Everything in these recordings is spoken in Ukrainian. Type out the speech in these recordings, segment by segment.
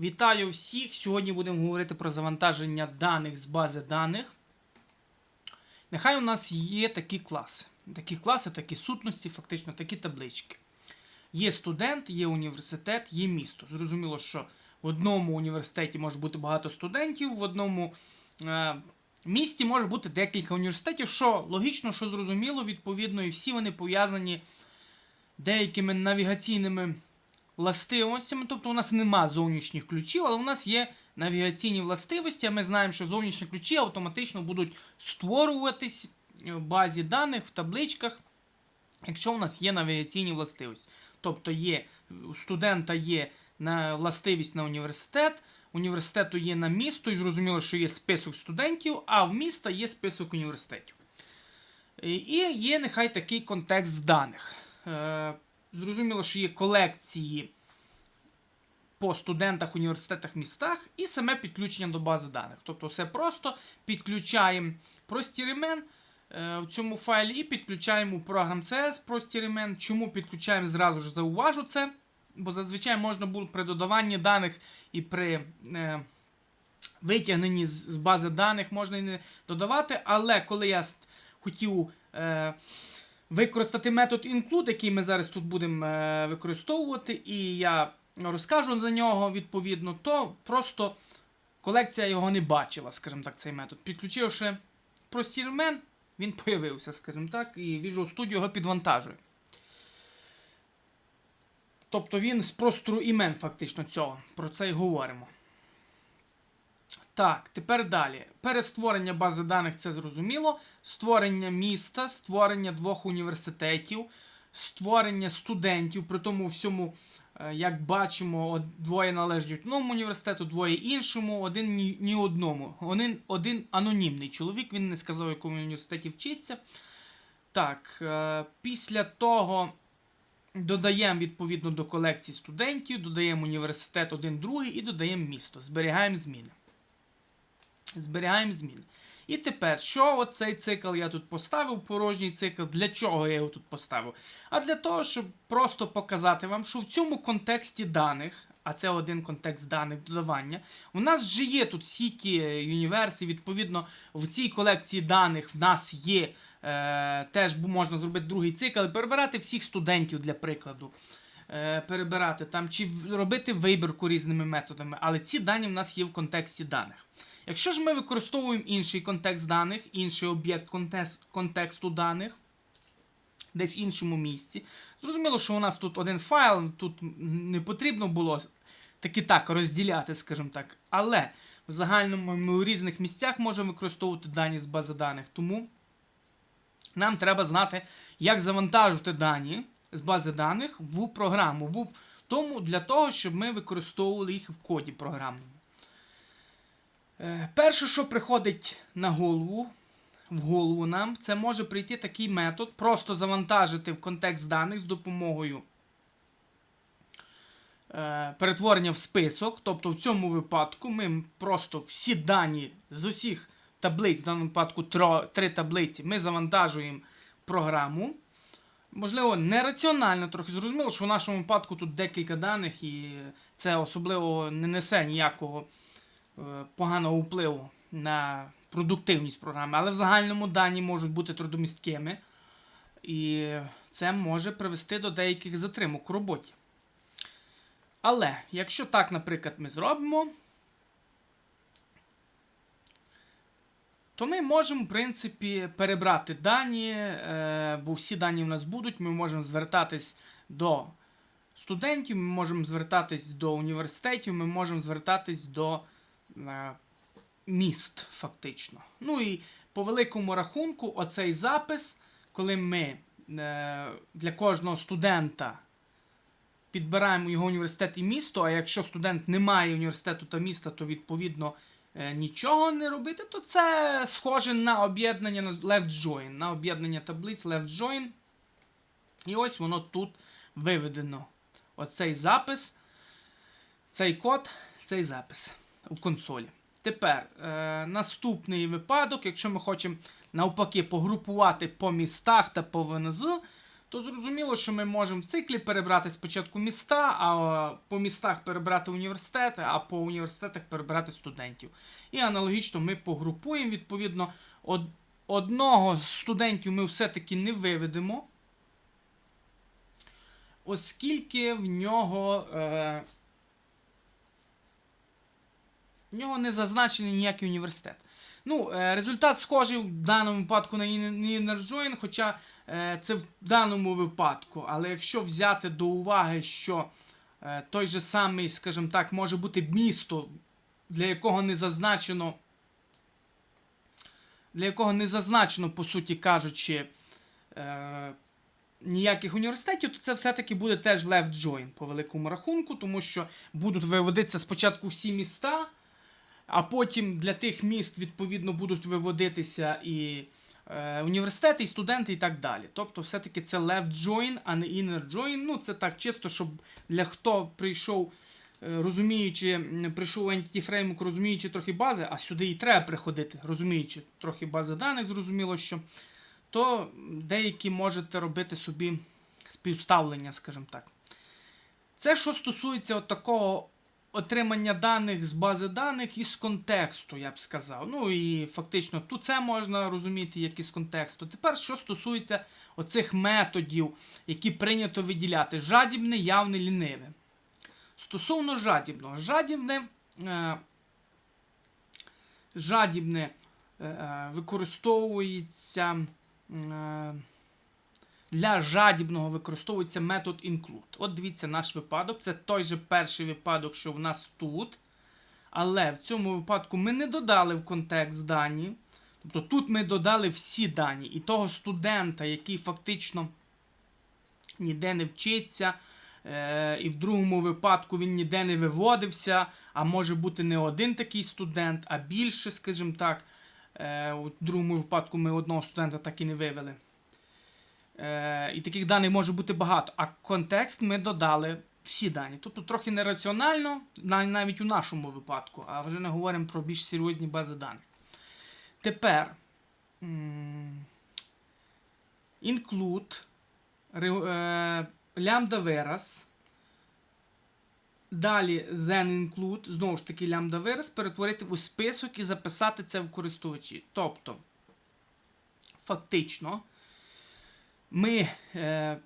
Вітаю всіх! Сьогодні будемо говорити про завантаження даних з бази даних. Нехай у нас є такі класи. Такі класи, такі сутності, фактично такі таблички. Є студент, є університет, є місто. Зрозуміло, що в одному університеті може бути багато студентів, в одному е, місті може бути декілька університетів, що логічно, що зрозуміло, відповідно, і всі вони пов'язані деякими навігаційними властивостями. Тобто у нас нема зовнішніх ключів, але у нас є навігаційні властивості. А ми знаємо, що зовнішні ключі автоматично будуть створюватись в базі даних, в табличках, якщо у нас є навігаційні властивості. Тобто є, у студента є на властивість на університет, університету є на місто, і зрозуміло, що є список студентів, а в міста є список університетів. І є нехай такий контекст даних. Зрозуміло, що є колекції по студентах, університетах, містах і саме підключення до бази даних. Тобто все просто підключаємо простір-імен е, в цьому файлі і підключаємо програм CS простір-імен. Чому підключаємо зразу ж зауважу це? Бо зазвичай можна було при додаванні даних і при е, витягненні з з бази даних можна і не додавати. Але коли я хотів е, використати метод include, який ми зараз тут будемо е, використовувати, і я розкажу за нього відповідно, то просто колекція його не бачила, скажімо так, цей метод. Підключивши простір-мен, він появився, скажімо так, і Visual Studio його підвантажує. Тобто він з простору імен фактично цього. Про це й говоримо. Так, тепер далі. Перестворення бази даних це зрозуміло. Створення міста, створення двох університетів, створення студентів. При тому всьому, е, як бачимо, двоє належать одному університету, двоє іншому, один ні, ні одному. Один, один анонімний чоловік, він не сказав, в якому університеті вчиться. Так, е, після того додаємо відповідно до колекції студентів, додаємо університет один другий і додаємо місто. Зберігаємо зміни. Зберігаємо зміни. І тепер, що оцей цикл я тут поставив, порожній цикл, для чого я його тут поставив? А для того, щоб просто показати вам, що в цьому контексті даних, а це один контекст даних додавання, у нас вже є тут всі ті юніверси, відповідно, в цій колекції даних в нас є е, теж можна зробити другий цикл перебирати всіх студентів для прикладу. Е, перебирати там чи робити вибірку різними методами, але ці дані в нас є в контексті даних. Якщо ж ми використовуємо інший контекст даних, інший об'єкт контекст- контексту даних, десь в іншому місці, зрозуміло, що у нас тут один файл, тут не потрібно було таки так розділяти, скажімо так. Але в загальному ми в різних місцях можемо використовувати дані з бази даних. Тому нам треба знати, як завантажувати дані з бази даних в програму. В тому для того, щоб ми використовували їх в коді програмному. Е, Перше, що приходить на голову, в голову нам, це може прийти такий метод, просто завантажити в контекст даних з допомогою е, перетворення в список. Тобто в цьому випадку ми просто всі дані з усіх таблиць, в даному випадку три таблиці, ми завантажуємо програму. Можливо, нераціонально трохи зрозуміло, що в нашому випадку тут декілька даних, і це особливо не несе ніякого поганого впливу на продуктивність програми. Але в загальному дані можуть бути трудомісткими, і це може привести до деяких затримок у роботі. Але якщо так, наприклад, ми зробимо, то ми можемо, в принципі, перебрати дані, е, бо всі дані в нас будуть. Ми можемо звертатись до студентів, ми можемо звертатись до університетів, ми можемо звертатись до е, міст, фактично. Ну і по великому рахунку, оцей запис, коли ми е, для кожного студента підбираємо його університет і місто, а якщо студент не має університету та міста, то відповідно е, нічого не робити, то це схоже на об'єднання на left join, на об'єднання таблиць left join. І ось воно тут виведено. Оцей запис, цей код, цей запис у консолі. Тепер е, наступний випадок, якщо ми хочемо навпаки погрупувати по містах та по ВНЗ, то зрозуміло, що ми можемо в циклі перебрати спочатку міста, а по містах перебрати університети, а по університетах перебрати студентів. І аналогічно ми погрупуємо, відповідно, од- одного з студентів ми все-таки не виведемо, оскільки в нього. Е- в нього не зазначений ніякий університет. Ну, е, результат схожий в даному випадку на Join, хоча е, це в даному випадку. Але якщо взяти до уваги, що е, той же самий, скажімо так, може бути місто, для якого не зазначено, для якого не зазначено, по суті кажучи, ніяких університетів, то це все-таки буде теж left join по великому рахунку, тому що будуть виводитися спочатку всі міста. А потім для тих міст, відповідно, будуть виводитися і е, університети, і студенти, і так далі. Тобто, все-таки це left join, а не inner join. Ну, це так чисто, щоб для хто прийшов, е, розуміючи, прийшов Entity Framework, розуміючи трохи бази, а сюди і треба приходити, розуміючи трохи бази даних, зрозуміло, що то деякі можете робити собі співставлення, скажімо так. Це що стосується от такого отримання даних з бази даних із контексту, я б сказав. Ну і фактично тут це можна розуміти як із контексту. Тепер, що стосується оцих методів, які прийнято виділяти: жадібне, явне, ліниве. Стосовно жадібного, жадібне, е, жадібне е, е, використовується. Е, для жадібного використовується метод include. От дивіться наш випадок. Це той же перший випадок, що в нас тут. Але в цьому випадку ми не додали в контекст дані. Тобто тут ми додали всі дані. І того студента, який фактично ніде не вчиться. Е, і в другому випадку він ніде не виводився, а може бути не один такий студент, а більше, скажімо так. Е, у другому випадку ми одного студента так і не вивели. Е, і таких даних може бути багато. А контекст ми додали всі дані. Тобто трохи нераціонально, навіть у нашому випадку, а вже не говоримо про більш серйозні бази даних. Тепер include, е, лямбда вираз. Далі then include, знову ж таки, лямбда вираз, перетворити у список і записати це в користувачі. Тобто, фактично, ми е,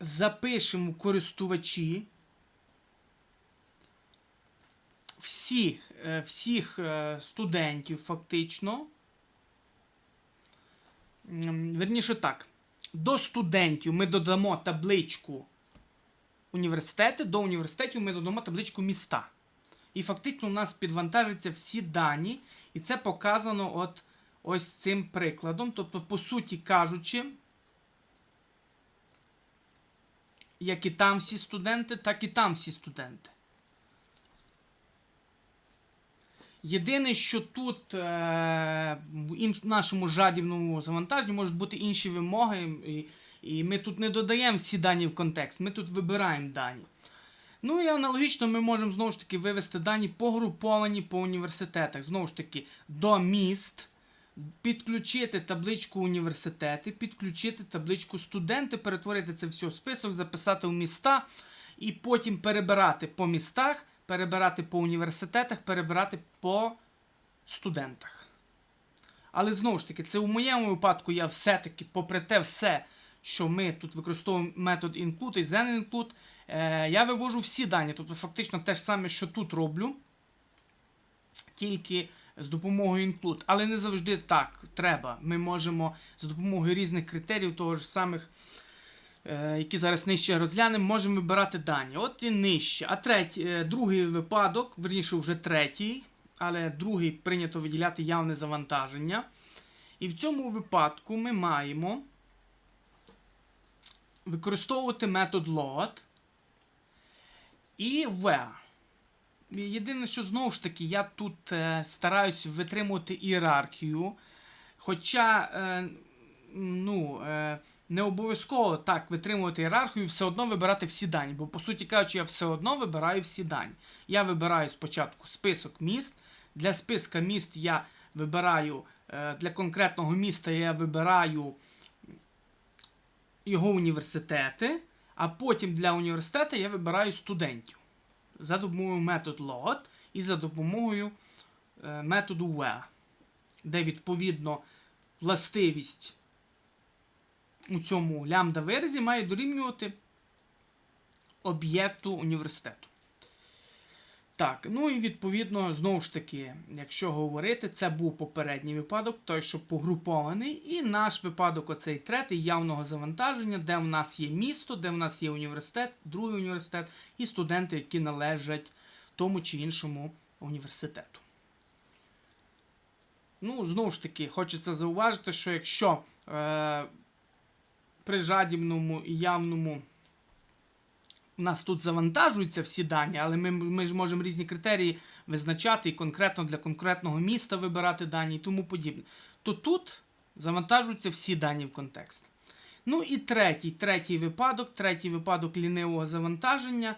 запишемо користувачі всіх, е, всіх е, студентів, фактично. Верніше так, до студентів ми додамо табличку університети, до університетів ми додамо табличку міста. І фактично у нас підвантажаться всі дані, і це показано от ось цим прикладом. Тобто, по суті кажучи, як і там всі студенти, так і там всі студенти. Єдине, що тут е, в нашому жадібному завантаженні можуть бути інші вимоги, і, і ми тут не додаємо всі дані в контекст, ми тут вибираємо дані. Ну і аналогічно ми можемо знову ж таки вивести дані погруповані по університетах. Знову ж таки, до міст, підключити табличку університети, підключити табличку студенти, перетворити це все в список, записати в міста і потім перебирати по містах, перебирати по університетах, перебирати по студентах. Але знову ж таки, це у моєму випадку я все-таки, попри те все, що ми тут використовуємо метод include і then include, е, я вивожу всі дані. Тобто, фактично те ж саме, що тут роблю, тільки з допомогою include. Але не завжди так треба. Ми можемо з допомогою різних критеріїв, того ж самих, е, які зараз нижче розглянемо, можемо вибирати дані. От і нижче. А третій, е, другий випадок, верніше вже третій, але другий прийнято виділяти явне завантаження. І в цьому випадку ми маємо використовувати метод load і v. Єдине, що знову ж таки, я тут е, стараюсь витримувати ієрархію. Хоча е, ну, е, не обов'язково так витримувати ієрархію, все одно вибирати всі дані. Бо, по суті кажучи, я все одно вибираю всі дані. Я вибираю спочатку список міст. Для списка міст я вибираю е, для конкретного міста я вибираю його університети, а потім для університету я вибираю студентів за допомогою методу load і за допомогою е, методу where, де відповідно властивість у цьому лямбда виразі має дорівнювати об'єкту університету. Так, ну і відповідно, знову ж таки, якщо говорити, це був попередній випадок, той, що погрупований, і наш випадок, оцей третій явного завантаження, де в нас є місто, де в нас є університет, другий університет і студенти, які належать тому чи іншому університету. Ну, знову ж таки, хочеться зауважити, що якщо е, при жадібному і явному у нас тут завантажуються всі дані, але ми, ми ж можемо різні критерії визначати і конкретно для конкретного міста вибирати дані і тому подібне. То тут завантажуються всі дані в контекст. Ну і третій, третій випадок, третій випадок лінивого завантаження.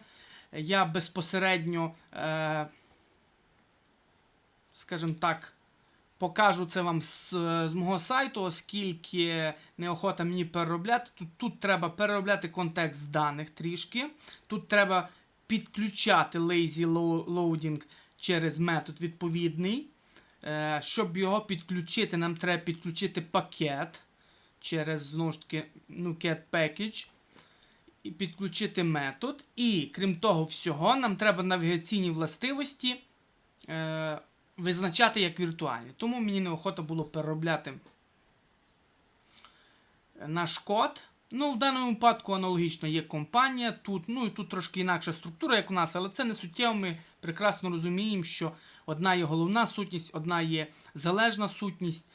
Я безпосередньо, е, скажімо так, покажу це вам з, з мого сайту, оскільки неохота мені переробляти. Тут, тут треба переробляти контекст даних трішки. Тут треба підключати lazy loading через метод відповідний. Е, щоб його підключити, нам треба підключити пакет через знову ж таки get package. І підключити метод. І крім того всього, нам треба навігаційні властивості. Е, визначати як віртуальні. Тому мені неохота було переробляти наш код. Ну, в даному випадку аналогічно є компанія. Тут, ну і тут трошки інакша структура, як у нас, але це не суттєво. Ми прекрасно розуміємо, що одна є головна сутність, одна є залежна сутність.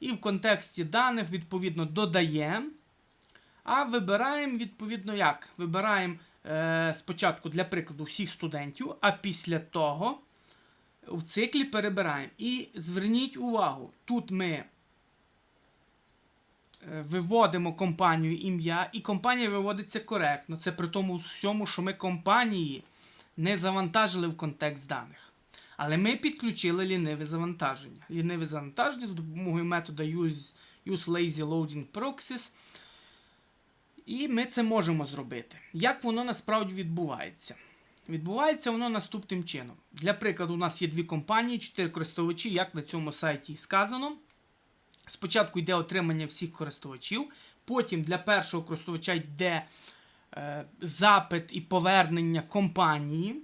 І в контексті даних, відповідно, додаємо. А вибираємо, відповідно, як? Вибираємо е, спочатку, для прикладу, всіх студентів, а після того в циклі перебираємо. І зверніть увагу, тут ми е, виводимо компанію ім'я, і компанія виводиться коректно. Це при тому всьому, що ми компанії не завантажили в контекст даних. Але ми підключили ліниве завантаження. Ліниве завантаження за допомогою методу use, use lazy loading proxies. І ми це можемо зробити. Як воно насправді відбувається? Відбувається воно наступним чином. Для прикладу, у нас є дві компанії, чотири користувачі, як на цьому сайті сказано. Спочатку йде отримання всіх користувачів, потім для першого користувача йде е, запит і повернення компанії.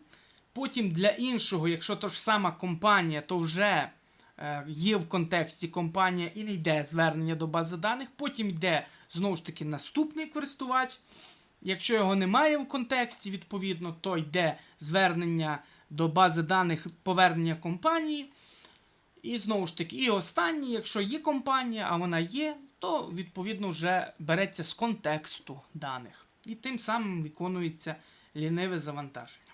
Потім для іншого, якщо то ж сама компанія, то вже е, є в контексті компанія і не йде звернення до бази даних. Потім йде знову ж таки наступний користувач. Якщо його немає в контексті, відповідно, то йде звернення до бази даних повернення компанії. І знову ж таки, і останній, якщо є компанія, а вона є, то відповідно вже береться з контексту даних. І тим самим виконується ліниве завантаження.